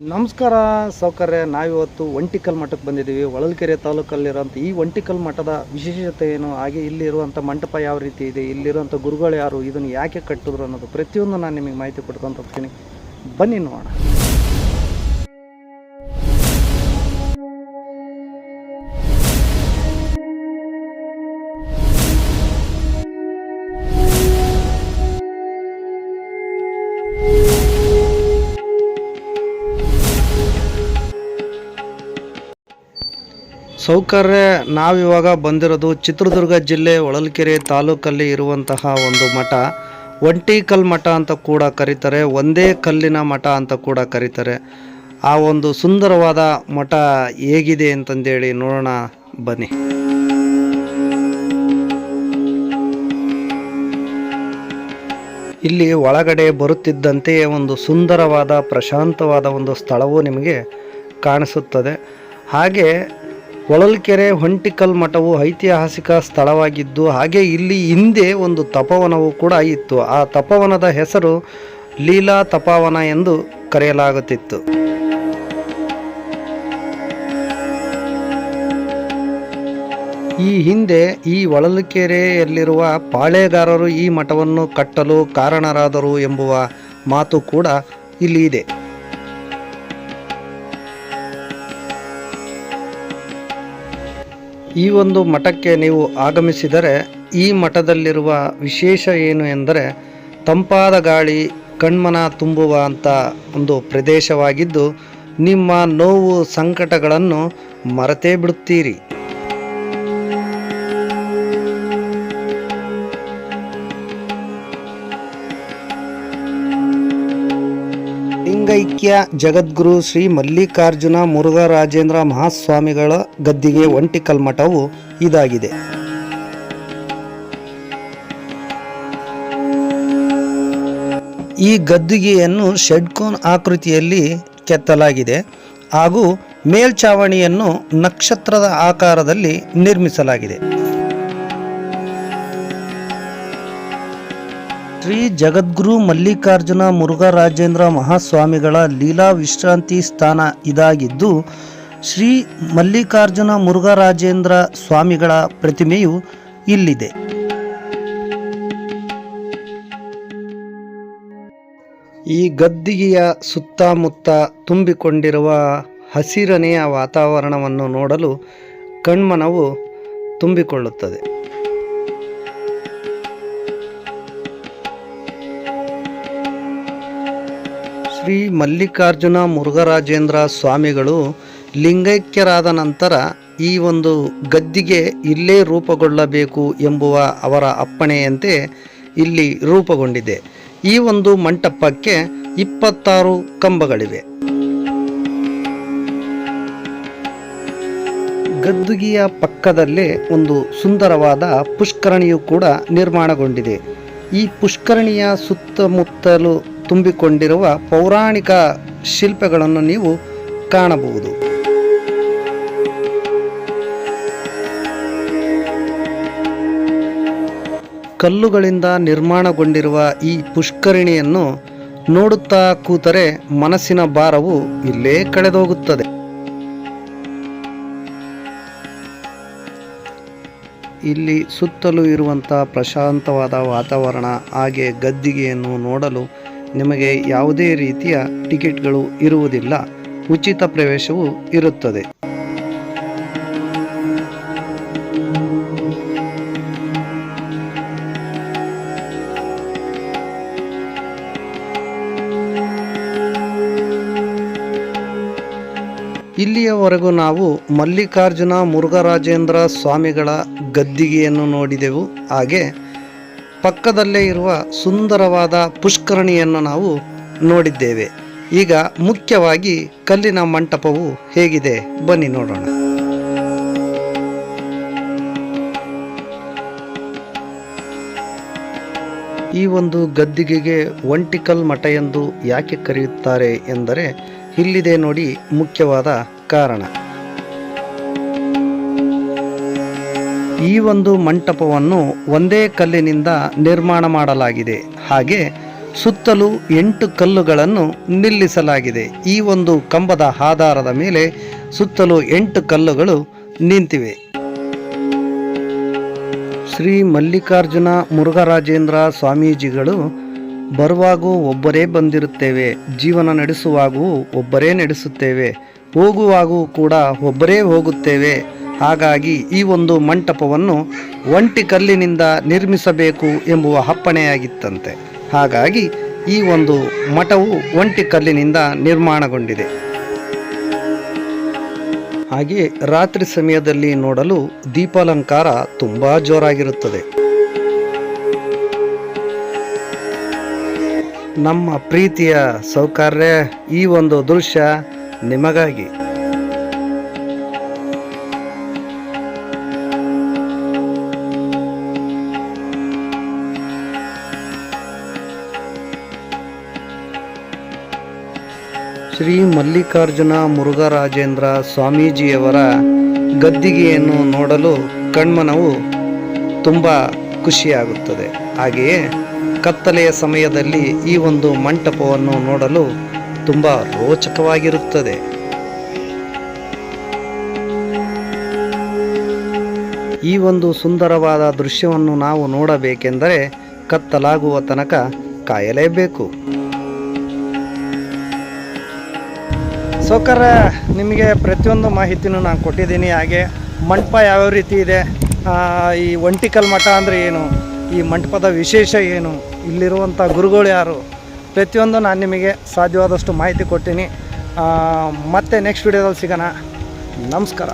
ನಮಸ್ಕಾರ, ಸೌಕರ್ಯ. ನಾವಿವತ್ತು ಒಂಟಿಕಲ್ ಮಠಕ್ಕೆ ಬಂದಿದ್ದೀವಿ. ಹೊಳಲ್ಕೆರೆ ತಾಲೂಕಲ್ಲಿರೋಂಥ ಈ ಒಂಟಿಕಲ್ ಮಠದ ವಿಶೇಷತೆ ಏನು? ಹಾಗೆ ಇಲ್ಲಿರುವಂಥ ಮಂಟಪ ಯಾವ ರೀತಿ ಇದೆ? ಇಲ್ಲಿರುವಂಥ ಗುರುಗಳು ಯಾರು? ಇದನ್ನು ಯಾಕೆ ಕಟ್ಟಿದ್ರು ಅನ್ನೋದು ಪ್ರತಿಯೊಂದು ನಾನು ನಿಮಗೆ ಮಾಹಿತಿ ಕೊಡ್ಕೊಂತ ಹೋಗ್ತೀನಿ. ಬನ್ನಿ ನೋಡೋಣ. ಸೌಕರ್ಯ ನಾವಿವಾಗ ಬಂದಿರೋದು ಚಿತ್ರದುರ್ಗ ಜಿಲ್ಲೆ ಹೊಳಲ್ಕೆರೆ ತಾಲೂಕಲ್ಲಿ ಇರುವಂತಹ ಒಂದು ಮಠ. ಒಂಟಿಕಲ್ ಮಠ ಅಂತ ಕೂಡ ಕರೀತಾರೆ, ಒಂದೇ ಕಲ್ಲಿನ ಮಠ ಅಂತ ಕೂಡ ಕರೀತಾರೆ. ಆ ಒಂದು ಸುಂದರವಾದ ಮಠ ಹೇಗಿದೆ ಅಂತಂದೇಳಿ ನೋಡೋಣ ಬನ್ನಿ. ಇಲ್ಲಿ ಒಳಗಡೆ ಬರುತ್ತಿದ್ದಂತೆಯೇ ಒಂದು ಸುಂದರವಾದ, ಪ್ರಶಾಂತವಾದ ಒಂದು ಸ್ಥಳವು ನಿಮಗೆ ಕಾಣಿಸುತ್ತದೆ. ಹಾಗೆ ಹೊಳಲ್ಕೆರೆ ಹೊಂಟಿಕಲ್ ಮಠವು ಐತಿಹಾಸಿಕ ಸ್ಥಳವಾಗಿದ್ದು, ಹಾಗೆ ಇಲ್ಲಿ ಹಿಂದೆ ಒಂದು ತಪವನವು ಕೂಡ ಇತ್ತು. ಆ ತಪವನದ ಹೆಸರು ಲೀಲಾ ತಪವನ ಎಂದು ಕರೆಯಲಾಗುತ್ತಿತ್ತು. ಈ ಹಿಂದೆ ಈ ಹೊಳಲ್ಕೆರೆಯಲ್ಲಿರುವ ಪಾಳೆಗಾರರು ಈ ಮಠವನ್ನು ಕಟ್ಟಲು ಕಾರಣರಾದರು ಎಂಬುವ ಮಾತು ಕೂಡ ಇಲ್ಲಿ ಇದೆ. ಈ ಒಂದು ಮಠಕ್ಕೆ ನೀವು ಆಗಮಿಸಿದರೆ ಈ ಮಠದಲ್ಲಿರುವ ವಿಶೇಷ ಏನು ಎಂದರೆ ತಂಪಾದ ಗಾಳಿ, ಕಣ್ಮನ ತುಂಬುವ ಅಂತ ಒಂದು ಪ್ರದೇಶವಾಗಿದ್ದು ನಿಮ್ಮ ನೋವು ಸಂಕಟಗಳನ್ನು ಮರೆತೇ ಬಿಡುತ್ತೀರಿ. ಲಿಂಗೈಕ್ಯ ಜಗದ್ಗುರು ಶ್ರೀ ಮಲ್ಲಿಕಾರ್ಜುನ ಮುರುಘರಾಜೇಂದ್ರ ಮಹಾಸ್ವಾಮಿಗಳ ಗದ್ದಿಗೆ ಒಂಟಿಕಲ್ ಮಠವು ಇದಾಗಿದೆ. ಈ ಗದ್ದಿಗೆಯನ್ನು ಷಡ್ಕೋನ್ ಆಕೃತಿಯಲ್ಲಿ ಕೆತ್ತಲಾಗಿದೆ ಹಾಗೂ ಮೇಲ್ಛಾವಣಿಯನ್ನು ನಕ್ಷತ್ರದ ಆಕಾರದಲ್ಲಿ ನಿರ್ಮಿಸಲಾಗಿದೆ. ಶ್ರೀ ಜಗದ್ಗುರು ಮಲ್ಲಿಕಾರ್ಜುನ ಮುರುಘರಾಜೇಂದ್ರ ಮಹಾಸ್ವಾಮಿಗಳ ಲೀಲಾ ವಿಶ್ರಾಂತಿ ಸ್ಥಾನ ಇದಾಗಿದ್ದು, ಶ್ರೀ ಮಲ್ಲಿಕಾರ್ಜುನ ಮುರುಘರಾಜೇಂದ್ರ ಸ್ವಾಮಿಗಳ ಪ್ರತಿಮೆಯು ಇಲ್ಲಿದೆ. ಈ ಗದ್ದಿಗೆಯ ಸುತ್ತಮುತ್ತ ತುಂಬಿಕೊಂಡಿರುವ ಹಸಿರನೆಯ ವಾತಾವರಣವನ್ನು ನೋಡಲು ಕಣ್ಮನವು ತುಂಬಿಕೊಳ್ಳುತ್ತದೆ. ಶ್ರೀ ಮಲ್ಲಿಕಾರ್ಜುನ ಮುರುಘರಾಜೇಂದ್ರ ಸ್ವಾಮಿಗಳು ಲಿಂಗೈಕ್ಯರಾದ ನಂತರ ಈ ಒಂದು ಗದ್ದಿಗೆ ಇಲ್ಲೇ ರೂಪುಗೊಳ್ಳಬೇಕು ಎಂಬುವ ಅವರ ಅಪ್ಪಣೆಯಂತೆ ಇಲ್ಲಿ ರೂಪುಗೊಂಡಿದೆ. ಈ ಒಂದು ಮಂಟಪಕ್ಕೆ ಇಪ್ಪತ್ತಾರು ಕಂಬಗಳಿವೆ. ಗದ್ದುಗಿಯ ಪಕ್ಕದಲ್ಲೇ ಒಂದು ಸುಂದರವಾದ ಪುಷ್ಕರಣಿಯು ಕೂಡ ನಿರ್ಮಾಣಗೊಂಡಿದೆ. ಈ ಪುಷ್ಕರಣಿಯ ಸುತ್ತಮುತ್ತಲು ತುಂಬಿಕೊಂಡಿರುವ ಪೌರಾಣಿಕ ಶಿಲ್ಪಗಳನ್ನು ನೀವು ಕಾಣಬಹುದು. ಕಲ್ಲುಗಳಿಂದ ನಿರ್ಮಾಣಗೊಂಡಿರುವ ಈ ಪುಷ್ಕರಿಣಿಯನ್ನು ನೋಡುತ್ತಾ ಕೂತರೆ ಮನಸ್ಸಿನ ಭಾರವು ಇಲ್ಲೇ ಕಳೆದೋಗುತ್ತದೆ. ಇಲ್ಲಿ ಸುತ್ತಲೂ ಇರುವಂಥ ಪ್ರಶಾಂತವಾದ ವಾತಾವರಣ, ಹಾಗೆ ಗದ್ದಿಗೆಯನ್ನು ನೋಡಲು ನಿಮಗೆ ಯಾವುದೇ ರೀತಿಯ ಟಿಕೆಟ್ಗಳು ಇರುವುದಿಲ್ಲ. ಉಚಿತ ಪ್ರವೇಶವು ಇರುತ್ತದೆ. ಇಲ್ಲಿಯವರೆಗೂ ನಾವು ಮಲ್ಲಿಕಾರ್ಜುನ ಮುರುಘರಾಜೇಂದ್ರ ಸ್ವಾಮಿಗಳ ಗದ್ದಿಗೆಯನ್ನು ನೋಡಿದೆವು. ಹಾಗೆ ಪಕ್ಕದಲ್ಲೇ ಇರುವ ಸುಂದರವಾದ ಪುಷ್ಕರಣಿಯನ್ನು ನಾವು ನೋಡಿದ್ದೇವೆ. ಈಗ ಮುಖ್ಯವಾಗಿ ಕಲ್ಲಿನ ಮಂಟಪವು ಹೇಗಿದೆ? ಬನ್ನಿ ನೋಡೋಣ. ಈ ಒಂದು ಗದ್ದಿಗೆಗೆ ಒಂಟಿಕಲ್ ಮಠ ಎಂದು ಯಾಕೆ ಕರೆಯುತ್ತಾರೆ ಎಂದರೆ, ಇಲ್ಲಿದೆ ನೋಡಿ ಮುಖ್ಯವಾದ ಕಾರಣ. ಈ ಒಂದು ಮಂಟಪವನ್ನು ಒಂದೇ ಕಲ್ಲಿನಿಂದ ನಿರ್ಮಾಣ ಮಾಡಲಾಗಿದೆ. ಹಾಗೆ ಸುತ್ತಲೂ ಎಂಟು ಕಲ್ಲುಗಳನ್ನು ನಿಲ್ಲಿಸಲಾಗಿದೆ. ಈ ಒಂದು ಕಂಬದ ಆಧಾರದ ಮೇಲೆ ಸುತ್ತಲೂ ಎಂಟು ಕಲ್ಲುಗಳು ನಿಂತಿವೆ. ಶ್ರೀ ಮಲ್ಲಿಕಾರ್ಜುನ ಮುರುಘರಾಜೇಂದ್ರ ಸ್ವಾಮೀಜಿಗಳು ಬರುವಾಗೂ ಒಬ್ಬರೇ ಬಂದಿರುತ್ತೇವೆ. ಜೀವನ ನಡೆಸುವಾಗೂ ಒಬ್ಬರೇ ನಡೆಸುತ್ತೇವೆ. ಹೋಗುವಾಗೂ ಕೂಡ ಒಬ್ಬರೇ ಹೋಗುತ್ತೇವೆ. ಹಾಗಾಗಿ ಈ ಒಂದು ಮಂಟಪವನ್ನು ಒಂಟಿ ಕಲ್ಲಿನಿಂದ ನಿರ್ಮಿಸಬೇಕು ಎಂಬುವ ಅಪ್ಪಣೆಯಾಗಿತ್ತಂತೆ. ಹಾಗಾಗಿ ಈ ಒಂದು ಮಠವು ಒಂಟಿ ಕಲ್ಲಿನಿಂದ ನಿರ್ಮಾಣಗೊಂಡಿದೆ. ಹಾಗೆ ರಾತ್ರಿ ಸಮಯದಲ್ಲಿ ನೋಡಲು ದೀಪಾಲಂಕಾರ ತುಂಬ ಜೋರಾಗಿರುತ್ತದೆ. ನಮ್ಮ ಪ್ರೀತಿಯ ಸೌಕರ್ಯ ಈ ಒಂದು ದೃಶ್ಯ ನಿಮಗಾಗಿ. ಶ್ರೀ ಮಲ್ಲಿಕಾರ್ಜುನ ಮುರುಘರಾಜೇಂದ್ರ ಸ್ವಾಮೀಜಿಯವರ ಗದ್ದಿಗೆಯನ್ನು ನೋಡಲು ಕಣ್ಮನವು ತುಂಬ ಖುಷಿಯಾಗುತ್ತದೆ. ಹಾಗೆಯೇ ಕತ್ತಲೆಯ ಸಮಯದಲ್ಲಿ ಈ ಒಂದು ಮಂಟಪವನ್ನು ನೋಡಲು ತುಂಬ ರೋಚಕವಾಗಿರುತ್ತದೆ. ಈ ಒಂದು ಸುಂದರವಾದ ದೃಶ್ಯವನ್ನು ನಾವು ನೋಡಬೇಕೆಂದರೆ ಕತ್ತಲಾಗುವ ತನಕ ಕಾಯಲೇಬೇಕು. ಸೌಕರ್ಯ ನಿಮಗೆ ಪ್ರತಿಯೊಂದು ಮಾಹಿತಿನೂ ನಾನು ಕೊಟ್ಟಿದ್ದೀನಿ. ಹಾಗೆ ಮಂಟಪ ಯಾವ್ಯಾವ ರೀತಿ ಇದೆ? ಈ ಒಂಟಿಕಲ್ ಮಠ ಅಂದರೆ ಏನು? ಈ ಮಂಟಪದ ವಿಶೇಷ ಏನು? ಇಲ್ಲಿರುವಂಥ ಗುರುಗಳು ಯಾರು? ಪ್ರತಿಯೊಂದು ನಾನು ನಿಮಗೆ ಸಾಧ್ಯವಾದಷ್ಟು ಮಾಹಿತಿ ಕೊಟ್ಟೀನಿ. ಮತ್ತೆ ನೆಕ್ಸ್ಟ್ ವಿಡಿಯೋದಲ್ಲಿ ಸಿಗೋಣ. ನಮಸ್ಕಾರ.